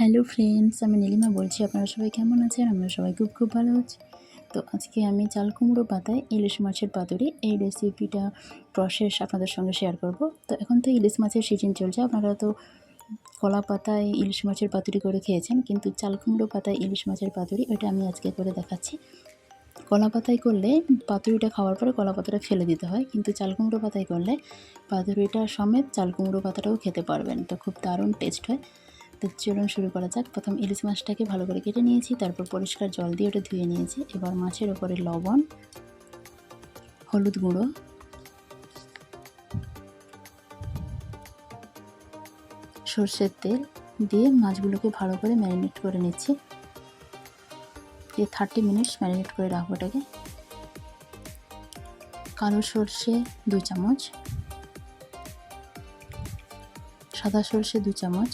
Hello friends, আমি নীলিমা বলছি। আপনারা সবাই কেমন আছেন? আমরা সবাই খুব খুব ভালো আছি। তো আজকে আমি চাল কুমড়ো পাতায় ইলিশ মাছের পাতুরি। এই রেসিপিটা প্রসেস আপনাদের সঙ্গে শেয়ার করব। তো এখন তো ইলিশ মাছের সিজন চলছে। আপনারা তো কলা পাতায় ইলিশ মাছের পাতুরি করে খেয়েছেন, কিন্তু চাল কুমড়ো পাতায় ইলিশ মাছের পাতুরি ওটা আমি আজকে করে দেখাচ্ছি। কলা পাতায় করলে পাতুরিটা খাওয়ার পরে কলা পাতাটা ফেলে দিতে হয়, কিন্তু চাল কুমড়ো পাতায় করলে পাতুরিটা সমেত চাল কুমড়ো পাতাটাও খেতে পারবেন। তো খুব দারুণ টেস্ট হয়। তো চলুন শুরু করা যাক। প্রথম ইলিশ মাছটাকে ভালো করে কেটে নিয়েছি, তারপর পরিষ্কার জল দিয়ে ওটা ধুয়ে নিয়েছি। এবার মাছের ওপরে লবণ, হলুদ গুঁড়ো, সর্ষের তেল দিয়ে মাছগুলোকে ভালো করে ম্যারিনেট করে নিচ্ছি। দিয়ে থার্টি মিনিটস ম্যারিনেট করে রাখব ওটাকে কালো সর্ষে দু চামচ, সাদা সর্ষে দু চামচ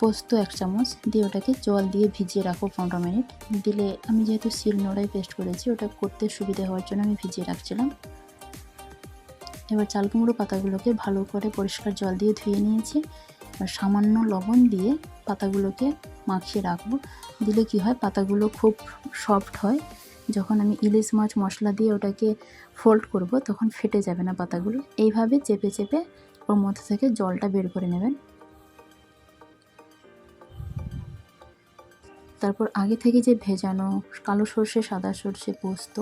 পোস্ত এক চামচ, দিয়ে ওটাকে জল দিয়ে ভিজিয়ে রাখো পনেরো মিনিট। দিলে আমি যেহেতু শিল নোড়াই পেস্ট করেছি, ওটা করতে সুবিধা হওয়ার জন্য আমি ভিজিয়ে রাখছিলাম। এবার চাল কুমড়ো পাতাগুলোকে ভালো করে পরিষ্কার জল দিয়ে ধুয়ে নিয়েছি। আর সামান্য লবণ দিয়ে পাতাগুলোকে মাখিয়ে রাখব। দিলে কি হয়, পাতাগুলো খুব সফট হয়। যখন আমি ইলিশ মাছ মশলা দিয়ে ওটাকে ফোল্ড করব, তখন ফেটে যাবে না পাতাগুলো। এইভাবে চেপে চেপে ওর মধ্যে থেকে জলটা বের করে নেবেন। তারপর আগে থেকে যে ভেজানো কালো সর্ষে, সাদা সর্ষে পোস্ত,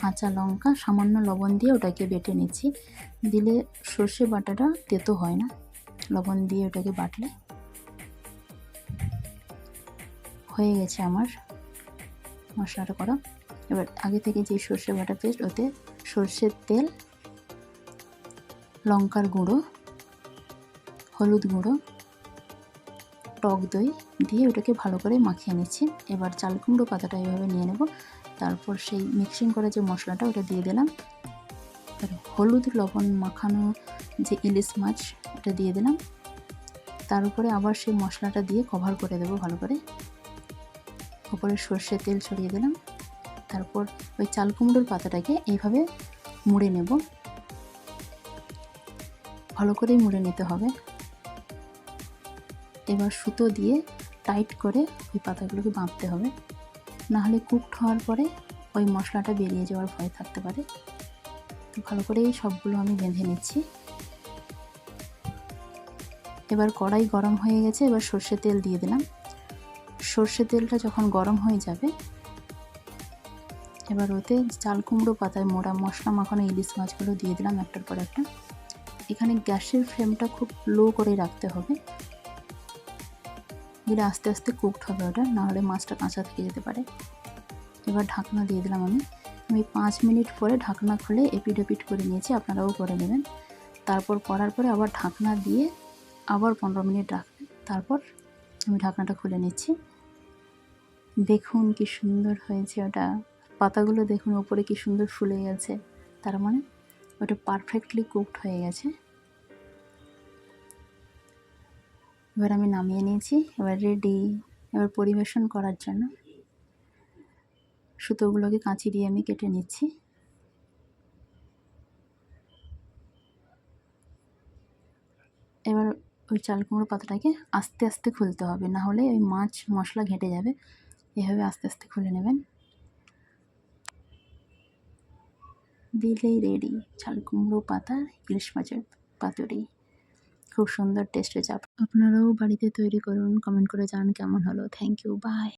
কাঁচা লঙ্কা, সামান্য লবণ দিয়ে ওটাকে বেটে নিচ্ছি। দিলে সর্ষে বাটাটা তেতো হয় না। লবণ দিয়ে ওটাকে বাটলে হয়ে গেছে আমার মশলাটা করা। এবার আগে থেকে যে সর্ষে বাটা পেস্ট, ওতে সর্ষের তেল, লঙ্কার গুঁড়ো, হলুদ গুঁড়ো টক দই দিয়ে ওটাকে ভালো করে মাখিয়ে নিচ্ছি। এবার চাল কুমড়ো পাতাটা এইভাবে নিয়ে নেব। তারপর সেই মিক্সিং করা যে মশলাটা, ওটা দিয়ে দিলাম। হলুদ লবণ মাখানো যে ইলিশ মাছ, ওটা দিয়ে দিলাম। তার উপরে আবার সেই মশলাটা দিয়ে কভার করে দেবো ভালো করে। ওপরে সর্ষের তেল ছড়িয়ে দিলাম। তারপর ওই চাল কুমড়োর পাতাটাকে এইভাবে মুড়ে নেব। ভালো করেই মুড়ে নিতে হবে। এবার সুতো দিয়ে টাইট করে ওই পাতাগুলোকে বাঁধতে হবে। নাহলে কুকড হওয়ার পরে ওই মশলাটা বেরিয়ে যাওয়ার ভয় থাকতে পারে। তো ভালো করেই সবগুলো আমি বেঁধে নিচ্ছি। এবার কড়াই গরম হয়ে গেছে, এবার সর্ষে তেল দিয়ে দিলাম। সর্ষে তেলটা যখন গরম হয়ে যাবে, এবার ওতে চাল কুমড়ো পাতায় মোড়া মশলা মাখানো ইলিশ মাছগুলো দিয়ে দিলাম একটার পর একটা। এখানে গ্যাসের ফ্লেমটা খুব লো করে রাখতে হবে। দিলে আস্তে আস্তে কুকড হবে ওটা নাহলে মাছটা কাঁচা থেকে যেতে পারে। এবার ঢাকনা দিয়ে দিলাম আমি। আমি পাঁচ মিনিট পরে ঢাকনা খুলে এপিড এপিড করে নিয়েছি, আপনারাও করে নেবেন। তারপর করার পরে আবার ঢাকনা দিয়ে আবার পনেরো মিনিট রাখবেন। তারপর আমি ঢাকনাটা খুলে নিচ্ছি। দেখুন কি সুন্দর হয়েছে ওটা। পাতাগুলো দেখুন, ওপরে কি সুন্দর ফুলে গেছে। তার মানে ওটা পারফেক্টলি কুকড হয়ে গেছে। এবার আমি নামিয়ে নিয়েছি, এবার রেডি এবার পরিবেশন করার জন্য। সুতোগুলোকে কাঁচি দিয়ে আমি কেটে নিচ্ছি। এবার ওই চাল কুমড়ো পাতাটাকে আস্তে আস্তে খুলতে হবে, না হলে ওই মাছ মশলা ঘেঁটে যাবে। এভাবে আস্তে আস্তে খুলে নেবেন। দিলেই রেডি চাল কুমড়ো পাতা, ইলিশ মাছের পাতুরি। খুব সুন্দর টেস্ট হয়েছে আপনারাও বাড়িতে তৈরি করুন কমেন্ট করে জানান কেমন হলো। Thank you by